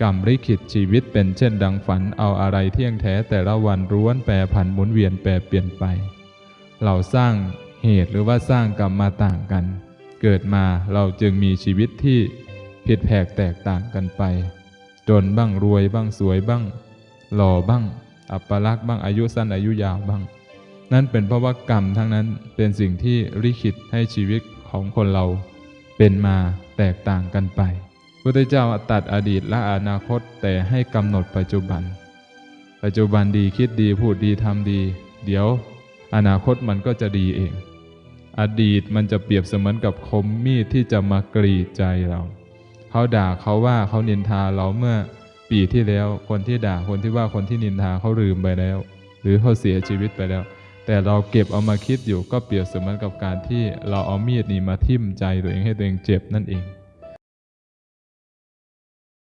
กรรมลิขิตชีวิตเป็นเช่นดังฝันเอาอะไรเที่ยงแท้แต่ละวันร้วนแปรผันหมุนเวียนแปรเปลี่ยนไป เราสร้างเหตุหรือว่าสร้างกรรมมาต่างกัน เกิดมาเราจึงมีชีวิตที่ผิดแผกแตกต่างกันไป จนบ้างรวยบ้างสวยบ้าง หล่อบ้าง อัปลักษณ์บ้างอายุสั้นอายุยาวบ้าง นั่นเป็นเพราะว่ากรรมทั้งนั้นเป็นสิ่งที่ลิขิตให้ชีวิตของคนเราเป็นมาแตกต่างกันไป พุทธเจ้าตัดอดีตและอนาคตแต่ให้กำหนดปัจจุบัน ปัจจุบันดีคิดดีพูดดีทำดี เดี๋ยวอนาคตมันก็จะดีเอง อดีตมันจะเปรียบเสมือนกับคมมีดที่จะมากรีดใจเรา เขาด่าเขาว่าเขานินทาเราเมื่อปีที่แล้วคนที่ด่าคนที่ว่าคนที่นินทาเขาลืมไปแล้ว หรือเขาเสียชีวิตไปแล้ว แต่เราเก็บเอามาคิดอยู่ก็เปรียบเสมือนกับการที่เราเอามีดนี้มาทิ่มใจตัวเองให้ตัวเองเจ็บนั่นเอง